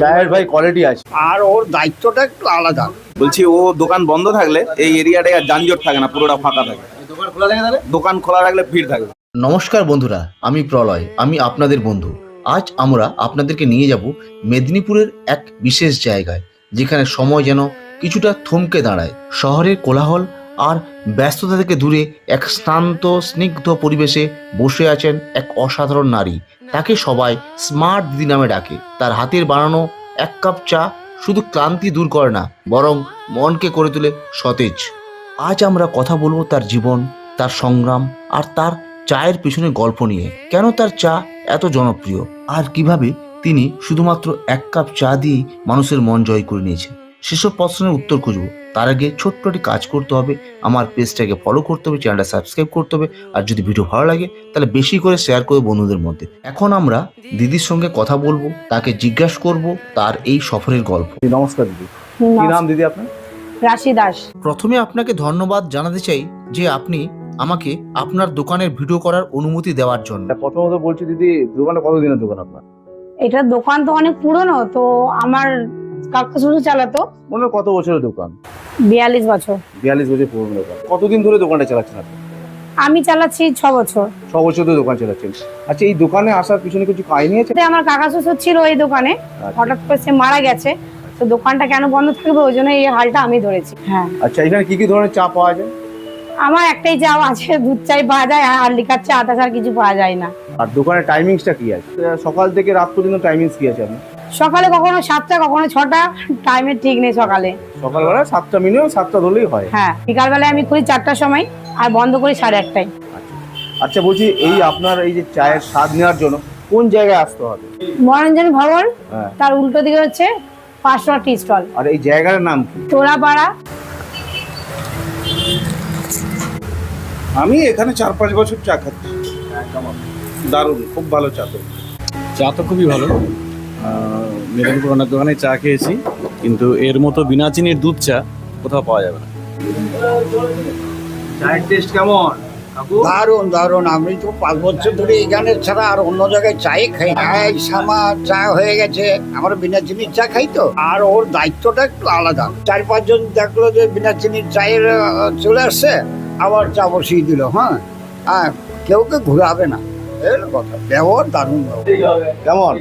চায়ের ভাই কোয়ালিটি আছে। আর ওর দায়িত্বটা একটু আলাদা। বলছি ও দোকান বন্ধ থাকলে এই এরিয়াটায় আর যানজট থাকে না পুরোটা ফাঁকা থাকে। দোকান খোলা থাকে তাহলে? দোকান খোলা রাখলে ভিড় থাকে। নমস্কার বন্ধুরা আমি প্রলয় আমি আপনাদের বন্ধু। আজ আমরা আপনাদেরকে নিয়ে যাব মেদিনীপুরের এক বিশেষ জায়গায় যেখানে সময় যেন কিছুটা থমকে দাঁড়ায়। শহরের কোলাহল আর ব্যস্ততা থেকে দূরে এক শান্ত, স্নিগ্ধ পরিবেশে বসে আছেন এক অসাধারণ নারী। তাকে সবাই স্মার্ট দিদি নামে ডাকে। তার হাতের বানানো এক কাপ চা শুধু ক্লান্তি দূর করে না, বরং মনকে করে তোলে সতেজ। আজ আমরা কথা বলব তার জীবন, তার সংগ্রাম আর তার চায়ের পিছনে গল্প নিয়ে। কেন তার চা এত জনপ্রিয়? আর কীভাবে তিনি শুধুমাত্র এক কাপ চা দিয়েই মানুষের মন জয় করে নিয়েছেন? সেসব প্রশ্নের উত্তর খুঁজবো। তার আগে ছোট্ট একটি কাজ করতে হবে। আমার পেজটাকে ফলো করতে হবে চ্যানেলটা সাবস্ক্রাইব করতে হবে। আর যদি ভিডিও ভালো লাগে তাহলে বেশি করে শেয়ার করে বন্ধুদের মধ্যে। এখন আমরা দিদির সঙ্গে কথা বলব তাকে জিজ্ঞাসা করব তার এই সফরের গল্প। নমস্কার দিদি। কি নাম দিদি আপনার? রাশি দাস। প্রথমে আপনাকে ধন্যবাদ জানাতে চাই যে আপনি আমাকে আপনার দোকানের ভিডিও করার অনুমতি দেওয়ার জন্য। প্রথমত বলছি দিদি দোকানটা কতদিনের দোকান আপনার? এটা দোকান তো অনেক পুরনো তো আমার কাকা শুধু চালাতো? মনে কত বছরের দোকান? বিয়াল্লিশ বছর। বিয়াল্লিশ বছর পুরনো দোকান। কতদিন ধরে দোকানটা চালাচ্ছেন আপনি? আমি চালাচ্ছি ছ বছর। ছ বছর ধরে দোকান চালাচ্ছেন। আচ্ছা এই দোকানে আসার পিছনে কিছু কাহিনী আছে? আমার কাকা শ্বশুর ছিল এই দোকানে। হঠাৎ করে সে মারা গেছে। তো দোকানটা কেন বন্ধ থাকবে? ওই জন্য এই হালটা আমি ধরেছি। হ্যাঁ। আচ্ছা এখানে কি কি ধরনের চা পাওয়া যায়? আমার একটাই চা আছে দুধ চাই পাওয়া যায় আর লিকার চা আদা ছাড়া কিছু পাওয়া যায় না। আর দোকানের টাইমিংসটা কি আছে? সকাল থেকে রাত পর্যন্ত টাইমিংস কি আছে আপনার? সকালে কখনো সাতটা কখনো ছটা টাইমের ঠিক নেই সকালে। সকালবেলা সাতটা মিনিমাম সাতটা ধরলেই হয়। হ্যাঁ বিকালবেলায় আমি খুলি চারটার সময় আর বন্ধ করি সাড়ে আটটায়। আচ্ছা। বলছি এই আপনার এই যে চায়ের স্বাদ নেওয়ার জন্য কোন জায়গায় আসতে হবে? মনোরঞ্জন ভবন হ্যাঁ। তার উল্টো দিকে হচ্ছে পাঁচশো টি স্টল। আর এই জায়গার নাম কি? তোলাপাড়া আমি এখানে চার পাঁচ বছর চা খাচ্ছি। দারুণ খুব ভালো চা তো। চা তো খুবই ভালো। মেদিনীপুর অনেক দোকানে চা খেয়েছি কিন্তু এর মতো বিনা চিনির দুধ চা কোথাও পাওয়া যাবে না। চায়ের টেস্ট কেমন? দারুণ দারুণ। আমি তো পাঁচ বছর ধরে এখানে ছাড়া আর অন্য জায়গায় চাই খাই এই সামা চা হয়ে গেছে আমরা বিনা চিনির চা খাই তো। আর ওর দায়িত্বটা একটু আলাদা। চার পাঁচজন দেখল যে বিনা চিনির চায়ের চলে আসছে আবার চা বসিয়ে দিল হ্যাঁ? হ্যাঁ কেউ কেউ ঘুরাবে না। এই কথা। ব্যবহার দারুণ ব্যবহার। কেমন?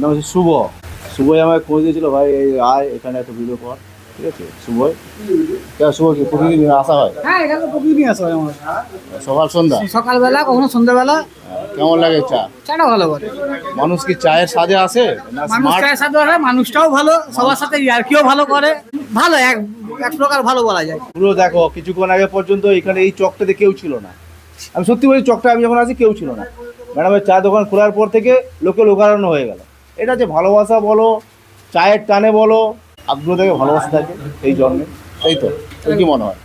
নাম হচ্ছে শুভ। শুভই আমায় খোঁজ দিয়েছিল ভাই এই আয় এখানে একটা ভিডিও কর। ঠিক আছে? শুভই। কেন শুভ কি? প্রতিদিন আসা হয়? হ্যাঁ এখানে প্রতিদিনই আসা হয় আমার। সকাল সন্ধ্যা? সকালবেলা কখনো সন্ধ্যাবেলা কেমন লাগে চা? চাটা ভালো করে মানুষ কি চায়ের সাজে আসে? মানুষ চায়ের সাথে আসে, মানুষটাও ভালো সবার সাথে ইয়ার্কিও ভালো করে। ভালো এক এক প্রকার ভালো বলা যায়। পুরো দেখো কিছুক্ষণ আগে পর্যন্ত এখানে এই চকটাতে কেউ ছিল না। আমি সত্যি বলি চকটা আমি যখন আসি কেউ ছিল না। ম্যাডামের চা দোকান খোলার পর থেকে লোকে লোকারণ্য হয়ে গেল। এটা যে ভালোবাসা বলো চায়ের টানে বলো আগ্রহ থেকে ভালোবাসা থাকে এই জন্মে এই তো কি মনে হয়?